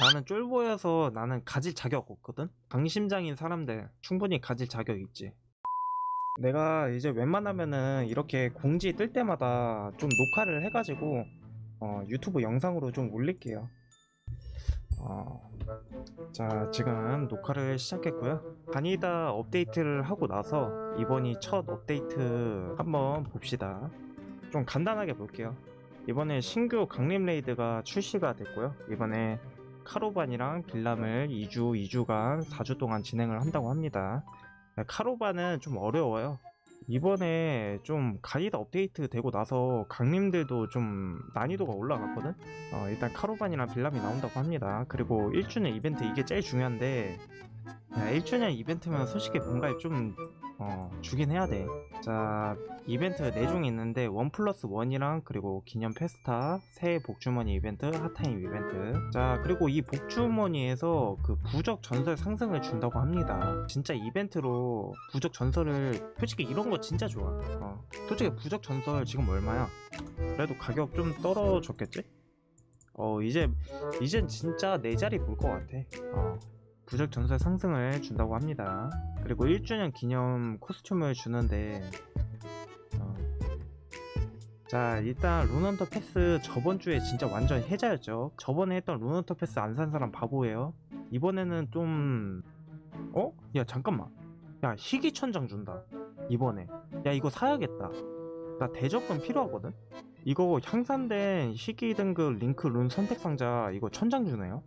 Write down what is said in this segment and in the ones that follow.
나는 쫄보여서 나는 가질 자격 없거든? 강심장인 사람들 충분히 가질 자격 있지. 내가 이제 웬만하면은 이렇게 공지 뜰 때마다 좀 녹화를 해가지고 어, 유튜브 영상으로 좀 올릴게요. 어, 자, 지금 녹화를 시작했고요. 바니다 업데이트를 하고 나서 이번이 첫 업데이트 한번 봅시다. 좀 간단하게 볼게요. 이번에 신규 강림 레이드가 출시가 됐고요. 이번에 카로반이랑 빌람을 2주, 2주간 4주 동안 진행을 한다고 합니다. 카로반은 좀 어려워요. 이번에 좀 가이드 업데이트 되고 나서 강림들도 좀 난이도가 올라갔거든? 어, 일단 카로반이랑 빌람이 나온다고 합니다. 그리고 1주년 이벤트 이게 제일 중요한데 야, 1주년 이벤트면 솔직히 뭔가 좀 어, 주긴 해야 돼. 자, 이벤트 4종이 있는데 1 플러스 1이랑 그리고 기념 페스타, 새해 복주머니 이벤트, 핫타임 이벤트. 자, 그리고 이 복주머니에서 그 부적 전설 상승을 준다고 합니다. 진짜 이벤트로 부적 전설을 솔직히 이런 거 진짜 좋아. 어, 솔직히 부적 전설 지금 얼마야? 그래도 가격 좀 떨어졌겠지? 어, 이제 이젠 진짜 내 자리 볼 것 같아. 어. 부적 전설 상승을 준다고 합니다. 그리고 1주년 기념 코스튬을 주는데 어. 자 일단 루넌터 패스 저번 주에 진짜 완전 해자였죠. 저번에 했던 루넌터 패스 안 산 사람 바보예요. 이번에는 좀 어? 야 잠깐만. 야 희귀천장 준다. 이번에. 야 이거 사야겠다. 나 대접금 필요하거든. 이거 향산된 희귀 등급 링크 룬 선택 상자 이거 천장 주네요.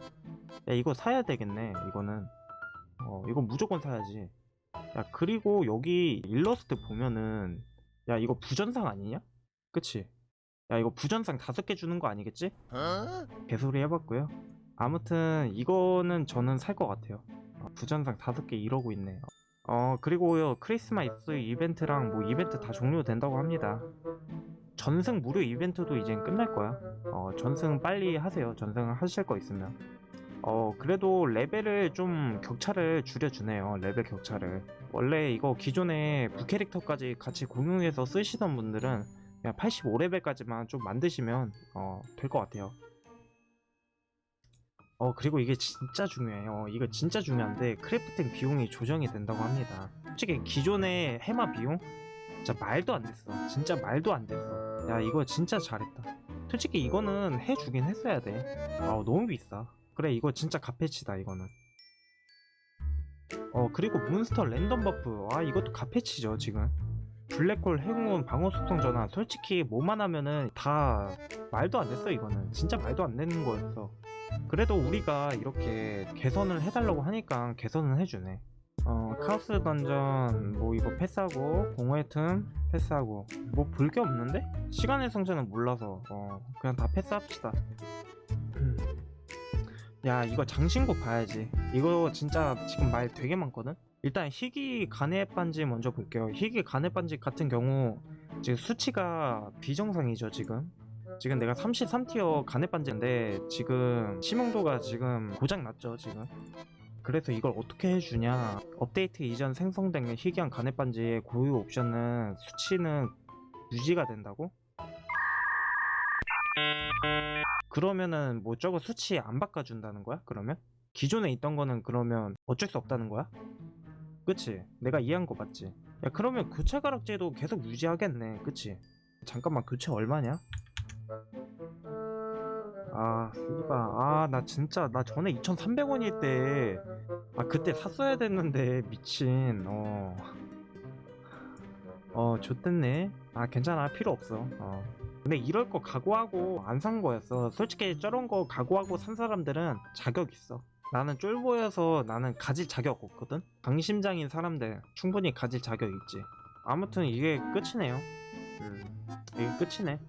야 이거 사야 되겠네 이거는 어 이거 무조건 사야지 야 그리고 여기 일러스트 보면은 야 이거 부전상 아니냐? 그치? 야 이거 부전상 다섯 개 주는 거 아니겠지? 개소리 해봤고요 아무튼 이거는 저는 살 것 같아요 어, 부전상 다섯 개 이러고 있네요 어 그리고요 크리스마스 이벤트랑 뭐 이벤트 다 종료된다고 합니다 전승 무료 이벤트도 이젠 끝날 거야. 어 전승 빨리 하세요. 전승 하실 거 있으면. 어 그래도 레벨을 좀 격차를 줄여주네요. 레벨 격차를. 원래 이거 기존에 부캐릭터까지 같이 공용해서 쓰시던 분들은 그냥 85레벨까지만 좀 만드시면 어 될 것 같아요. 어 그리고 이게 진짜 중요해요. 이거 진짜 중요한데 크래프팅 비용이 조정이 된다고 합니다. 솔직히 기존의 해마 비용? 진짜 말도 안 됐어. 진짜 말도 안 됐어 야 이거 진짜 잘했다. 솔직히 이거는 해주긴 했어야 돼아 너무 비싸. 그래 이거 진짜 갓패치다 이거는. 어 그리고 몬스터 랜덤 버프. 아 이것도 갓패치죠 지금. 블랙홀 행운 방어 속성 전환. 솔직히 뭐만 하면은 다 말도 안 됐어 이거는. 진짜 말도 안 되는 거였어. 그래도 우리가 이렇게 개선을 해달라고 하니까 개선은 해주네. 어 카오스 던전 뭐 이거 패스하고 공허의 틈 패스하고. 뭐 볼 게 없는데? 시간의 성자는 몰라서. 어 그냥 다 패스합시다. 음. 야 이거 장신구 봐야지. 이거 진짜 지금 말 되게 많거든? 일단 희귀 간의 반지 먼저 볼게요. 희귀 간의 반지 같은 경우 지금 수치가 비정상이죠 지금? 지금 내가 33티어 간의 반지인데 지금 심형도가 지금 고장 났죠 지금 그래서 이걸 어떻게 해주냐 업데이트 이전 생성된 희귀한 간의 반지의 고유 옵션은 수치는 유지가 된다고? 그러면은 뭐 저거 수치 안 바꿔준다는 거야? 그러면? 기존에 있던 거는 그러면 어쩔 수 없다는 거야? 그치? 내가 이해한 거 맞지? 야 그러면 교체 가락제도 계속 유지하겠네 그치? 잠깐만 교체 얼마냐? 아 씨발 아나 진짜 나 전에 2300원일 때 아 그때 샀어야 됐는데 미친 어 어, 좋댔네. 아, 괜찮아. 필요 없어. 어. 근데 이럴 거 각오하고 안 산 거였어. 솔직히 저런 거 각오하고 산 사람들은 자격 있어. 나는 쫄보여서 나는 가질 자격 없거든? 강심장인 사람들 충분히 가질 자격 있지. 아무튼 이게 끝이네요. 음, 이게 끝이네.